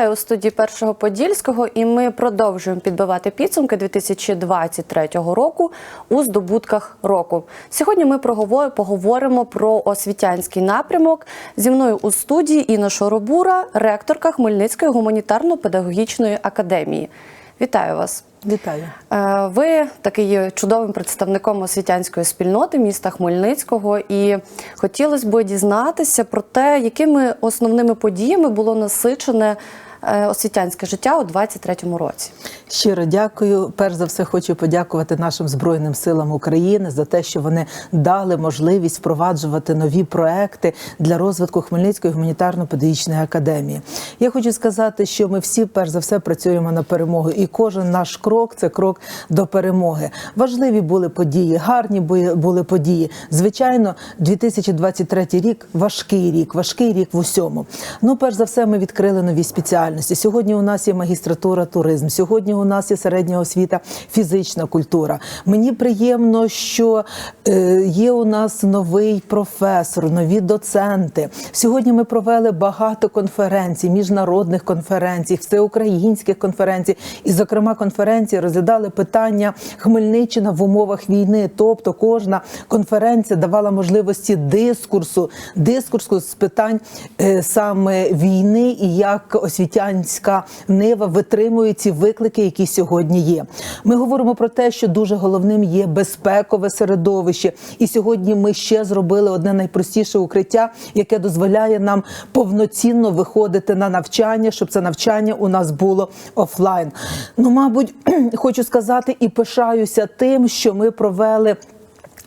Вітаю у студії Першого Подільського, і ми продовжуємо підбивати підсумки 2023 року у здобутках року. Сьогодні ми поговоримо про освітянський напрямок. Зі мною у студії Інна Шоробура, ректорка Хмельницької гуманітарно-педагогічної академії. Вітаю вас. Вітаю. Е, Ви такий є чудовим представником освітянської спільноти міста Хмельницького, і хотілося б дізнатися про те, якими основними подіями було насичене освітянське життя у 2023 році. Щиро дякую. Перш за все, хочу подякувати нашим збройним силам України за те, що вони дали можливість впроваджувати нові проекти для розвитку Хмельницької гуманітарно-педагогічної академії. Я хочу сказати, що ми всі перш за все працюємо на перемогу, і кожен наш крок це крок до перемоги. Важливі були події, гарні бу- були події. Звичайно, 2023 рік важкий рік, важкий рік в усьому. Ну, перш за все, ми відкрили нові спеціальності. Сьогодні у нас є магістратура туризм. Сьогодні у нас є середня освіта, фізична культура. Мені приємно, що е, є у нас новий професор, нові доценти. Сьогодні ми провели багато конференцій, міжнародних конференцій, всеукраїнських конференцій, і, зокрема, конференції розглядали питання Хмельниччина в умовах війни. Тобто, кожна конференція давала можливості дискурсу, дискурсу з питань е, саме війни і як освітянська нива витримує ці виклики, які сьогодні є. Ми говоримо про те, що дуже головним є безпекове середовище, і сьогодні ми ще зробили одне найпростіше укриття, яке дозволяє нам повноцінно виходити на навчання, щоб це навчання у нас було офлайн. Ну, мабуть, хочу сказати і пишаюся тим, що ми провели.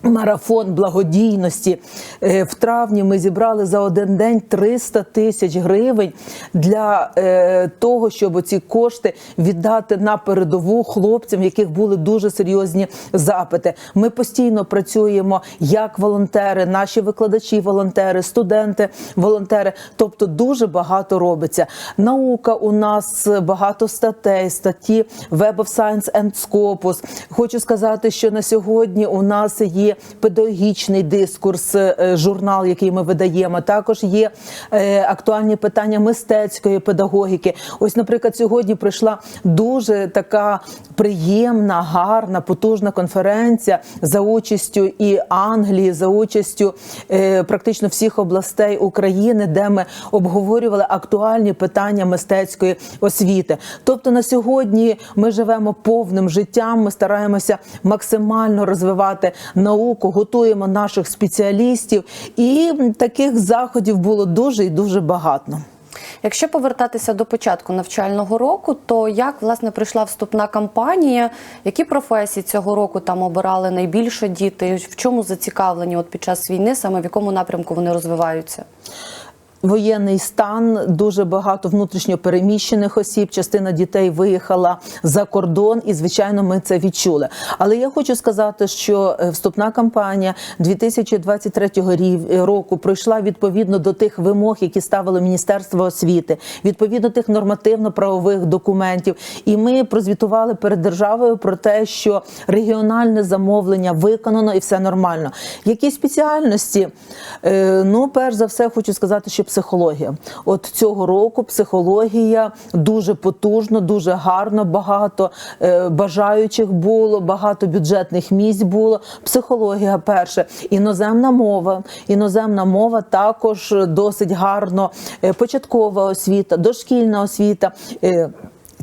Марафон благодійності Е, в травні ми зібрали за один день 300 тисяч гривень для е, того, щоб ці кошти віддати на передову хлопцям, в яких були дуже серйозні запити. Ми постійно працюємо як волонтери, наші викладачі, волонтери, студенти, волонтери. Тобто дуже багато робиться. Наука у нас багато статей, статті Web of Science and Scopus. Хочу сказати, що на сьогодні у нас є педагогічний дискурс, е, журнал, який ми видаємо. Також є е, актуальні питання мистецької педагогіки. Ось, наприклад, сьогодні прийшла дуже така приємна, гарна, потужна конференція за участю і Англії, за участю е, практично всіх областей України, де ми обговорювали актуальні питання мистецької освіти. Тобто на сьогодні ми живемо повним життям. Ми стараємося максимально розвивати науку, готуємо наших спеціалістів, і таких заходів було дуже і дуже багато. Якщо повертатися до початку навчального року, то як власне прийшла вступна кампанія? Які професії цього року там обирали найбільше діти? В чому зацікавлені от під час війни, саме в якому напрямку вони розвиваються? Воєнний стан, дуже багато внутрішньо переміщених осіб. Частина дітей виїхала за кордон, і звичайно, ми це відчули. Але я хочу сказати, що е, вступна кампанія 2023 рів- року пройшла відповідно до тих вимог, які ставило Міністерство освіти, відповідно тих нормативно-правових документів. І ми прозвітували перед державою про те, що регіональне замовлення виконано і все нормально. Які спеціальності? Е, Ну, перш за все, хочу сказати, що психологія. От цього року психологія дуже потужно, дуже гарно, багато е, бажаючих було, багато бюджетних місць було. Психологія перше, іноземна мова. Іноземна мова також досить гарно. Е, Початкова освіта, дошкільна освіта.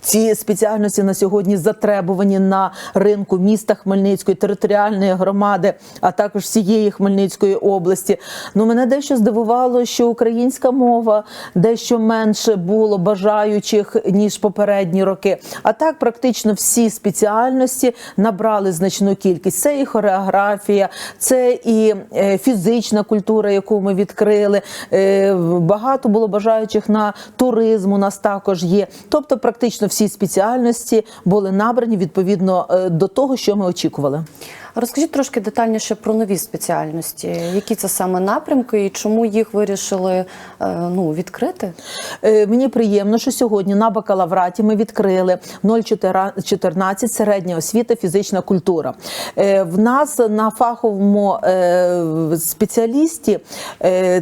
Ці спеціальності на сьогодні затребувані на ринку міста Хмельницької територіальної громади, а також всієї Хмельницької області. Ну мене дещо здивувало, що українська мова дещо менше було бажаючих ніж попередні роки. А так, практично всі спеціальності набрали значну кількість. Це і хореографія, це і е, фізична культура, яку ми відкрили. Е, Багато було бажаючих на туризм. У нас також є. Тобто, практично всі спеціальності були набрані відповідно е, до того, що ми очікували. Розкажіть трошки детальніше про нові спеціальності. Які це саме напрямки і чому їх вирішили е, ну, відкрити? Е, Мені приємно, що сьогодні на бакалавраті ми відкрили 014 середня освіта, фізична культура. Е, В нас на фаховому спеціалісті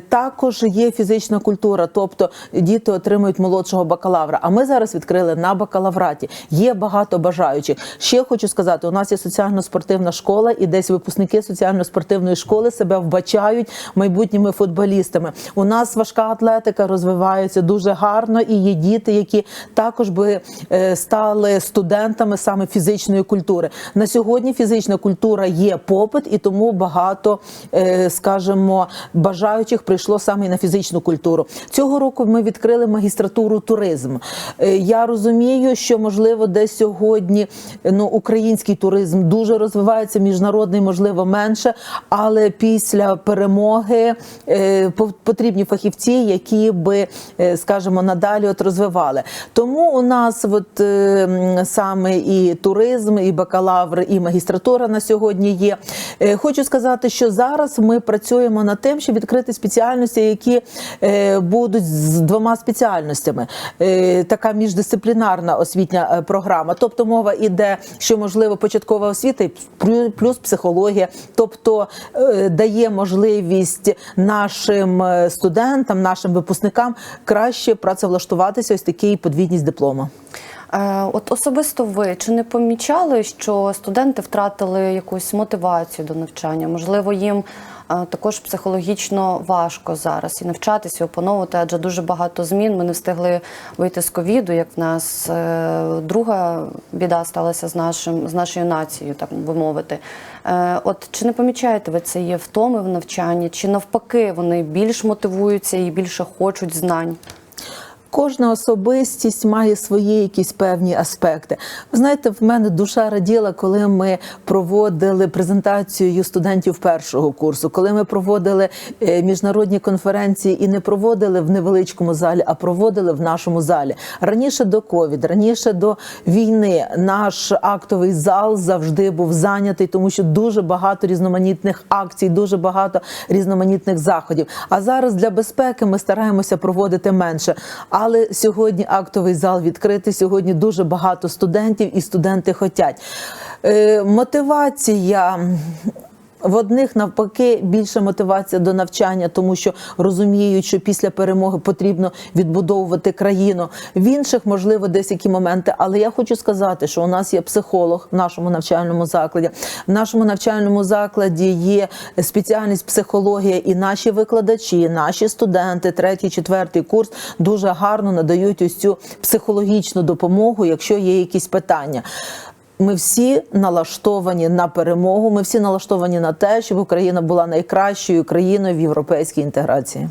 також є фізична культура, тобто діти отримують молодшого бакалавра. А ми зараз відкрили на бакалавраті. Є багато бажаючих. Ще хочу сказати, у нас є соціально-спортивна школа, і десь випускники соціально-спортивної школи себе вбачають майбутніми футболістами. У нас важка атлетика розвивається дуже гарно, і є діти, які також би е, стали студентами саме фізичної культури. На сьогодні фізична культура є попит, і тому багато, е, скажімо, бажаючих прийшло саме на фізичну культуру. Цього року ми відкрили магістратуру туризм. Е, Я розумію, що можливо десь сьогодні ну, український туризм дуже розвивається, міжнародний, можливо, менше, але після перемоги е, потрібні фахівці, які би, е, скажімо, надалі от розвивали. Тому у нас от, е, саме і туризм, і бакалавр, і магістратура на сьогодні є. Хочу сказати, що зараз ми працюємо над тим, щоб відкрити спеціальності, які будуть з двома спеціальностями. Така міждисциплінарна освітня програма. Тобто мова іде, що можливо початкова освіта плюс психологія, тобто е, дає можливість нашим е, студентам, нашим випускникам краще працевлаштуватися. Ось такий подвійність диплома. Е, От особисто ви чи не помічали, що студенти втратили якусь мотивацію до навчання? Можливо, їм е, також психологічно важко зараз і навчатися, і опановувати, адже дуже багато змін. Ми не встигли вийти з ковіду, як в нас е, друга біда сталася з нашим з нашою нацією, так би мовити. От чи не помічаєте ви це є втоми в навчанні, чи навпаки вони більш мотивуються і більше хочуть знань? Кожна особистість має свої якісь певні аспекти. Ви знаєте, в мене душа раділа, коли ми проводили презентацію студентів першого курсу, коли ми проводили е, міжнародні конференції і не проводили в невеличкому залі, а проводили в нашому залі. Раніше до ковід, раніше до війни наш актовий зал завжди був зайнятий, тому що дуже багато різноманітних акцій, дуже багато різноманітних заходів. А зараз для безпеки ми стараємося проводити менше. Але сьогодні актовий зал відкритий. Сьогодні дуже багато студентів, і студенти хотять. Е, мотивація. В одних навпаки більше мотивація до навчання, тому що розуміють, що після перемоги потрібно відбудовувати країну. В інших, можливо, десь які моменти. Але я хочу сказати, що у нас є психолог в нашому навчальному закладі. В нашому навчальному закладі є спеціальність психологія, і наші викладачі, наші студенти, третій, четвертий курс дуже гарно надають ось цю психологічну допомогу, якщо є якісь питання. Ми всі налаштовані на перемогу. Ми всі налаштовані на те, щоб Україна була найкращою країною в європейській інтеграції.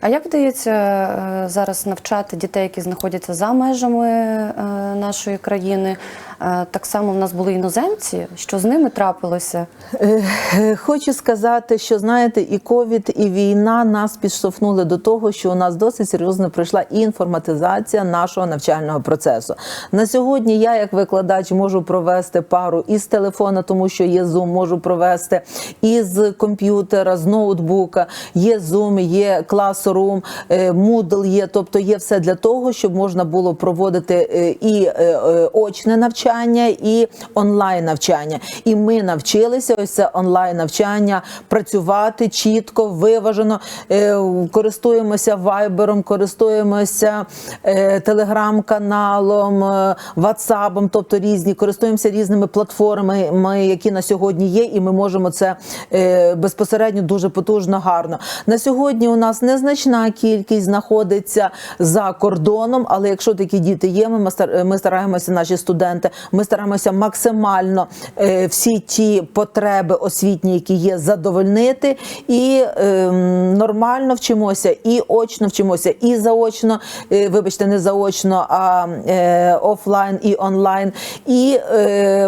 А як вдається е, зараз навчати дітей, які знаходяться за межами е, нашої країни? Е, Так само в нас були іноземці. Що з ними трапилося? Е, Хочу сказати, що знаєте, і ковід, і війна нас підштовхнули до того, що у нас досить серйозно прийшла інформатизація нашого навчального процесу. На сьогодні я, як викладач, можу провести пару із телефона, тому що є Zoom, можу провести із комп'ютера, з ноутбука, є Zoom, є Classroom, е, Moodle є, тобто є все для того, щоб можна було проводити і очне навчання, і онлайн навчання. І ми навчилися ось це онлайн навчання працювати чітко, виважено. Е, Користуємося вайбером, користуємося е, телеграм-каналом, е, ватсапом, тобто різні, користуємося різними платформами, які на сьогодні є, і ми можемо це безпосередньо дуже потужно, гарно. На сьогодні у нас незначна кількість знаходиться за кордоном, але якщо такі діти є, ми стараємося, наші студенти, ми стараємося максимально е, всі ті потреби освітні, які є, задовольнити і е, нормально вчимося, і очно вчимося, і заочно, е, вибачте, не заочно, а е, офлайн і онлайн, і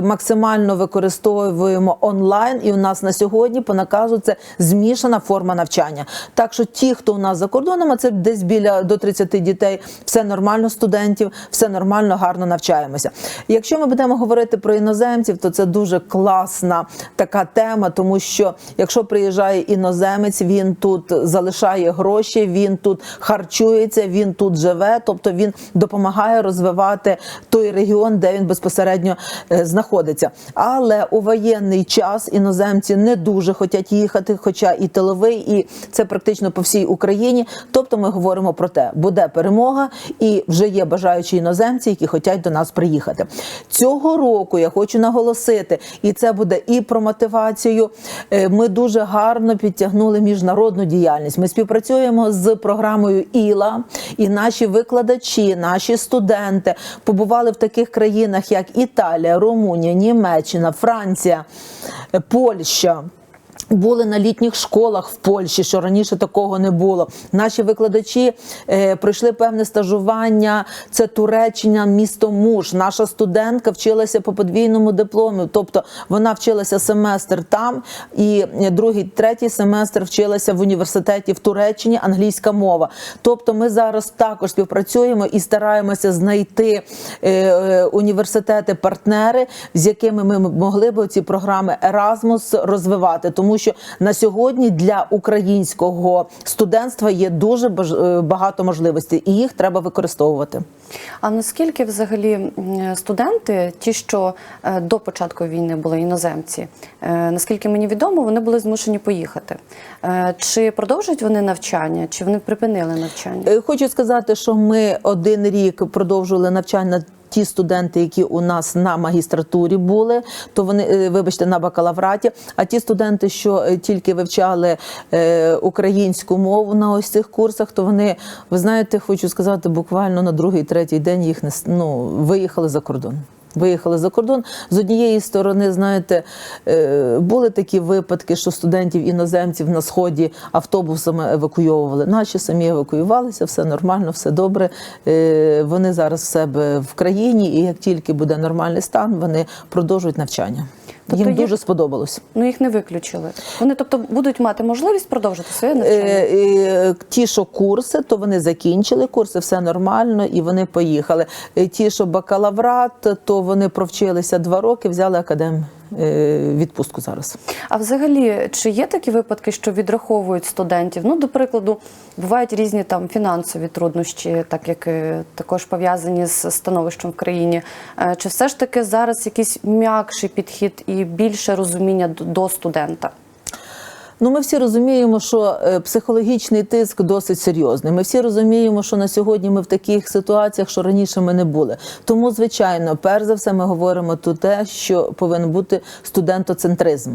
максимально використовуємо онлайн. І у нас на сьогодні по наказу це змішана форма навчання. Так що ті, хто у нас за кордоном, а це десь біля до 30 дітей, все нормально, студентів, все нормально, гарно навчаємося. Якщо Якщо ми будемо говорити про іноземців, то це дуже класна така тема, тому що якщо приїжджає іноземець, він тут залишає гроші, він тут харчується, він тут живе, тобто він допомагає розвивати той регіон, де він безпосередньо е, знаходиться. Але у воєнний час іноземці не дуже хочуть їхати, хоча і тиловий, і це практично по всій Україні. Тобто ми говоримо про те, буде перемога, і вже є бажаючі іноземці, які хочуть до нас приїхати. Цього року я хочу наголосити, і це буде і про мотивацію. Е, Ми дуже гарно підтягнули міжнародну діяльність. Ми співпрацюємо з програмою ІЛА, і наші викладачі, наші студенти побували в таких країнах, як Італія, Румунія, Німеччина, Франція, е, Польща. Були на літніх школах в Польщі, що раніше такого не було. Наші викладачі е, пройшли певне стажування. Це Туреччина, місто Муш. Наша студентка вчилася по подвійному диплому. Тобто вона вчилася семестр там, і другий, третій семестр вчилася в університеті в Туреччині англійська мова. Тобто, ми зараз також співпрацюємо і стараємося знайти е, е, університети-партнери, з якими ми могли б ці програми Erasmus розвивати, тому що на сьогодні для українського студентства є дуже е, багато можливостей, і їх треба використовувати. А наскільки взагалі студенти, ті, що е, до початку війни були іноземці, е, наскільки мені відомо, вони були змушені поїхати. Чи продовжують вони навчання, чи вони припинили навчання? Хочу сказати, що ми один рік продовжували навчання. Ті студенти, які у нас на магістратурі були, то вони, е, вибачте, на бакалавраті. А ті студенти, що е, тільки вивчали е, українську мову на ось цих курсах, то вони, ви знаєте, хочу сказати, буквально на другий, третій день їх не ну, виїхали за кордон. Виїхали за кордон. З однієї сторони, знаєте, е, були такі випадки, що студентів іноземців на сході автобусами евакуйовували. Наші самі евакуювалися, все нормально, все добре. Е, Вони зараз в себе в країні, і як тільки буде нормальний стан, вони продовжують навчання. Тобто Їм їх- дуже сподобалось. Ну їх не виключили. Вони, тобто, будуть мати можливість продовжити своє навчання. Е, е, Ті, що курси, то вони закінчили курси, все нормально, і вони поїхали. Е, Ті, що бакалаврат, то вони провчилися два роки, взяли академ е, відпустку зараз. А взагалі, чи є такі випадки, що відраховують студентів? Ну, до прикладу, бувають різні там фінансові труднощі, так як е, також пов'язані з становищем в країні. Е, Чи все ж таки зараз якийсь м'якший підхід і більше розуміння до студента? Ну, ми всі розуміємо, що е, психологічний тиск досить серйозний. Ми всі розуміємо, що на сьогодні ми в таких ситуаціях, що раніше ми не були. Тому, звичайно, перш за все, ми говоримо тут те, що повинен бути студентоцентризм.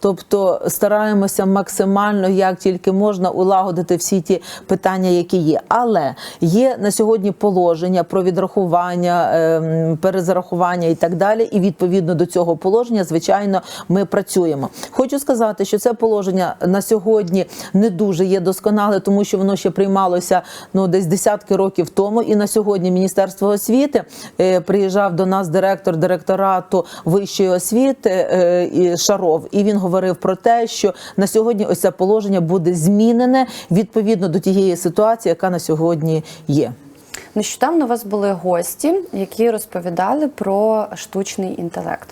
Тобто стараємося максимально, як тільки можна, улагодити всі ті питання, які є. Але є на сьогодні положення про відрахування, ем, перезарахування і так далі. І відповідно до цього положення, звичайно, ми працюємо. Хочу сказати, що це положення на сьогодні не дуже є досконале, тому що воно ще приймалося ну десь десятки років тому. І на сьогодні Міністерство освіти е, приїжджав до нас директор директорату вищої освіти е, Шаров, і він говорив про те, що на сьогодні ось це положення буде змінене відповідно до тієї ситуації, яка на сьогодні є. Нещодавно у вас були гості, які розповідали про штучний інтелект.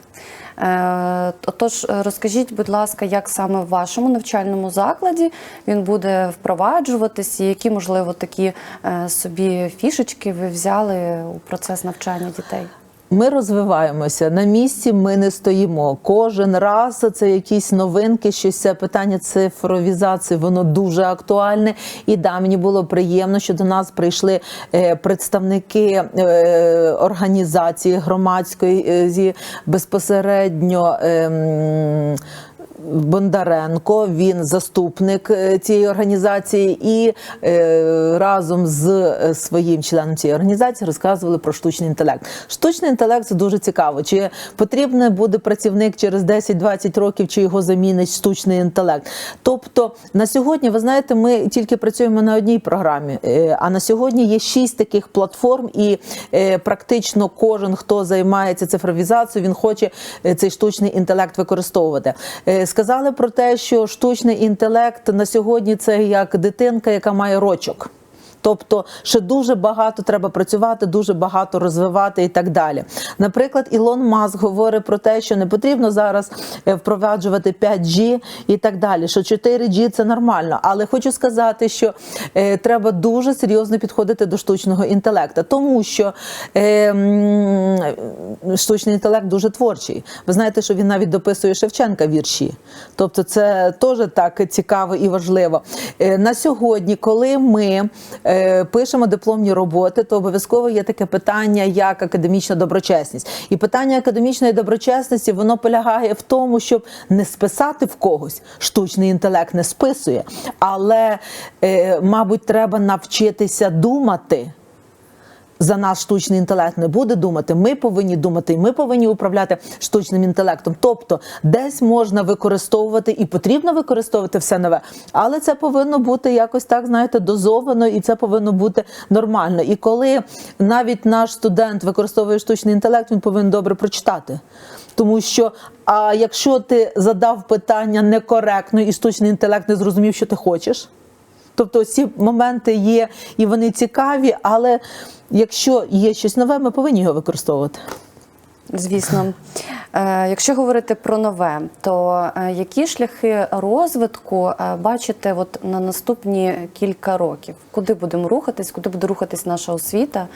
Е, Отож, розкажіть, будь ласка, як саме в вашому навчальному закладі він буде впроваджуватись, і які, можливо, такі е, собі фішечки ви взяли у процес навчання дітей? Ми розвиваємося на місці. Ми не стоїмо. Кожен раз це якісь новинки. Щось це питання цифровізації. Воно дуже актуальне. І да, мені було приємно, що до нас прийшли е, представники е, організації громадської е, зі безпосередньо. Бондаренко, він заступник е, цієї організації, і е, разом з е, своїм членом цієї організації розказували про штучний інтелект. Штучний інтелект це дуже цікаво. Чи потрібен буде працівник через 10-20 років, чи його замінить штучний інтелект? Тобто на сьогодні, ви знаєте, ми тільки працюємо на одній програмі, а на сьогодні є шість таких платформ, і практично кожен, хто займається цифровізацією, він хоче цей штучний інтелект використовувати. Сказали про те, що штучний інтелект на сьогодні це як дитинка, яка має рочок. Тобто, ще дуже багато треба працювати, дуже багато розвивати і так далі. Наприклад, Ілон Маск говорить про те, що не потрібно зараз е, впроваджувати 5G і так далі. Що 4G це нормально. Але хочу сказати, що е, треба дуже серйозно підходити до штучного інтелекту, тому що е, штучний інтелект дуже творчий. Ви знаєте, що він навіть дописує Шевченка вірші. Тобто, це теж так цікаво і важливо. Е, на сьогодні, коли ми е, пишемо дипломні роботи, то обов'язково є таке питання, як академічна доброчесність. І питання академічної доброчесності воно полягає в тому, щоб не списати в когось. Штучний інтелект не списує, але, е, мабуть, треба навчитися думати. За наш штучний інтелект не буде думати. Ми повинні думати, і ми повинні управляти штучним інтелектом. Тобто, десь можна використовувати і потрібно використовувати все нове, але це повинно бути якось так, знаєте, дозовано, і це повинно бути нормально. І коли навіть наш студент використовує штучний інтелект, він повинен добре прочитати. Тому що, а якщо ти задав питання некоректно і штучний інтелект не зрозумів, що ти хочеш. Тобто ці моменти є і вони цікаві, але якщо є щось нове, ми повинні його використовувати. Звісно, Е, якщо говорити про нове, то е, які шляхи розвитку е, бачите от на наступні кілька років? Куди будемо рухатись, куди буде рухатись наша освіта?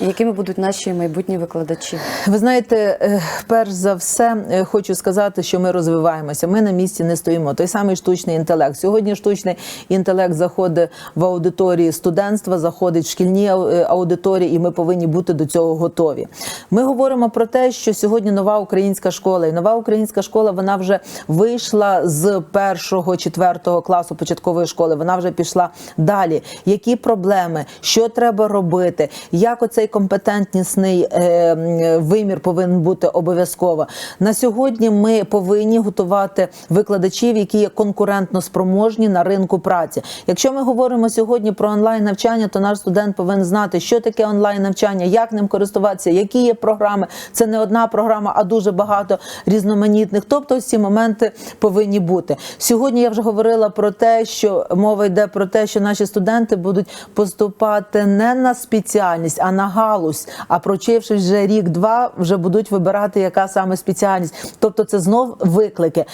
Якими будуть наші майбутні викладачі? Ви знаєте, е, перш за все е, хочу сказати, що ми розвиваємося. Ми на місці не стоїмо. Той самий штучний інтелект. Сьогодні штучний інтелект заходить в аудиторії студентства, заходить в шкільні е, аудиторії, і ми повинні бути до цього готові. Ми говоримо про те, що сьогодні нова українська школа, і нова українська школа вона вже вийшла з першого четвертого класу початкової школи. Вона вже пішла далі. Які проблеми, що треба робити, як оцей компетентнісний е, вимір повинен бути обов'язково. На сьогодні ми повинні готувати викладачів, які є конкурентно спроможні на ринку праці. Якщо ми говоримо сьогодні про онлайн навчання, то наш студент повинен знати, що таке онлайн навчання, як ним користуватися, які є програми. Це не одна програма, а дуже багато різноманітних. Тобто, ці моменти повинні бути. Сьогодні я вже говорила про те, що мова йде про те, що наші студенти будуть поступати не на спеціальність, а на галузь. А провчившись вже рік-два, вже будуть вибирати, яка саме спеціальність. Тобто, це знов виклики.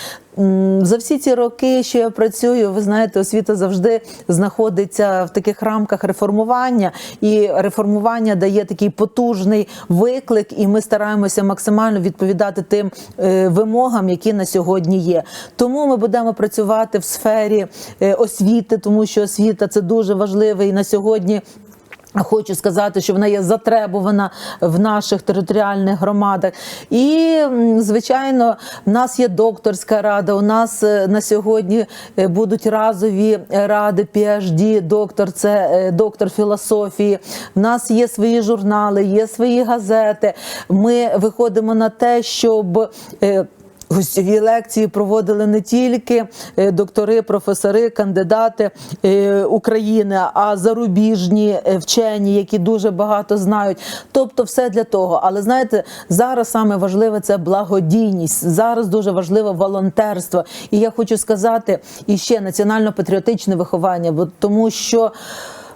За всі ці роки, що я працюю, ви знаєте, освіта завжди знаходиться в таких рамках реформування, і реформування дає такий потужний виклик, і ми стараємося максимально відповідати тим е, вимогам, які на сьогодні є. Тому ми будемо працювати в сфері е, освіти, тому що освіта це дуже важливо і на сьогодні. Хочу сказати, що вона є затребувана в наших територіальних громадах. І, звичайно, в нас є докторська рада. У нас е, на сьогодні е, будуть разові ради PhD, доктор, це е, доктор філософії. В нас є свої журнали, є свої газети. Ми виходимо на те, щоб. Гостьові лекції проводили не тільки е, доктори, професори, кандидати е, України, а зарубіжні е, вчені, які дуже багато знають. Тобто, все для того. Але знаєте, зараз саме важливе це благодійність. Зараз дуже важливе волонтерство. І я хочу сказати і ще національно-патріотичне виховання, бо тому що.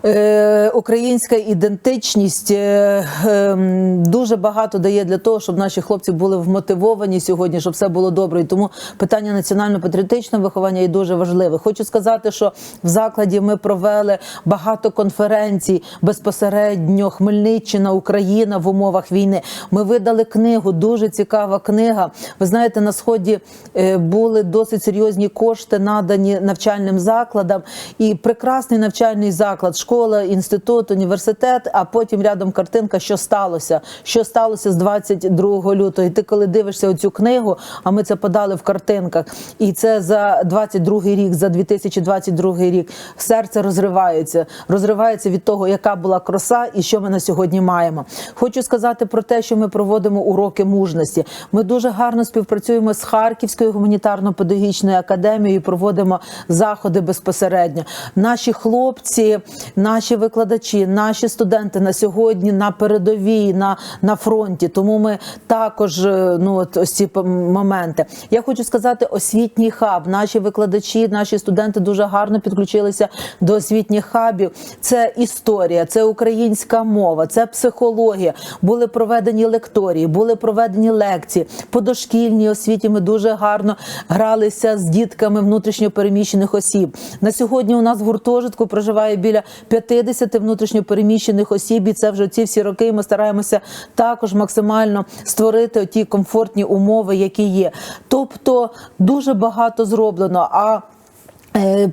Е, Українська ідентичність е, ем, дуже багато дає для того, щоб наші хлопці були вмотивовані сьогодні, щоб все було добре. І тому питання національно-патріотичного виховання є дуже важливе. Хочу сказати, що в закладі ми провели багато конференцій безпосередньо Хмельниччина, Україна в умовах війни. Ми видали книгу, дуже цікава книга. Ви знаєте, на сході е, були досить серйозні кошти надані навчальним закладам, і прекрасний навчальний заклад, школа, інститут, університет. А потім рядом картинка, що сталося, що сталося з 22 лютого. І ти коли дивишся оцю книгу, а ми це подали в картинках, і це за 22 рік, за 2022 рік, серце розривається, розривається від того, яка була краса і що ми на сьогодні маємо. Хочу сказати про те, що ми проводимо уроки мужності. Ми дуже гарно співпрацюємо з Харківською гуманітарно-педагогічною академією, проводимо заходи безпосередньо. Наші хлопці наші викладачі, наші студенти на сьогодні на передовій, на, на фронті. Тому ми також е, ну от ось ці моменти. Я хочу сказати, освітній хаб. Наші викладачі, наші студенти дуже гарно підключилися до освітніх хабів. Це історія, це українська мова, це психологія. Були проведені лекторії, були проведені лекції. По дошкільній освіті ми дуже гарно гралися з дітками внутрішньопереміщених осіб. На сьогодні у нас в гуртожитку проживає біля 50 внутрішньопереміщених осіб, і це вже ці всі роки. Ми стараємося також максимально створити ті комфортні умови, які є. Тобто дуже багато зроблено. А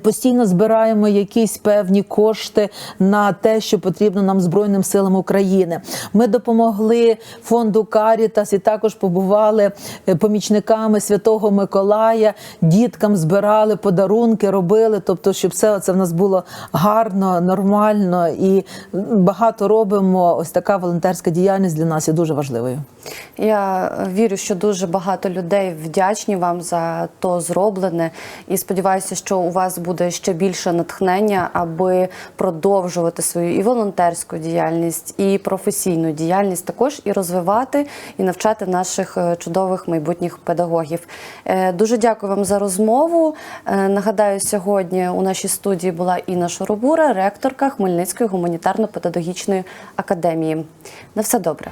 Постійно збираємо якісь певні кошти на те, що потрібно нам Збройним силам України. Ми допомогли фонду Карітас і також побували е, помічниками Святого Миколая. Діткам збирали подарунки, робили. Тобто, щоб все це в нас було гарно, нормально і багато робимо. Ось така волонтерська діяльність для нас є дуже важливою. Я вірю, що дуже багато людей вдячні вам за то зроблене, і сподіваюся, що у вас буде ще більше натхнення, аби продовжувати свою і волонтерську діяльність, і професійну діяльність також і розвивати і навчати наших е, чудових майбутніх педагогів. Е, Дуже дякую вам за розмову. Е, Нагадаю, сьогодні у нашій студії була Інна Шоробура, ректорка Хмельницької гуманітарно-педагогічної академії. На все добре.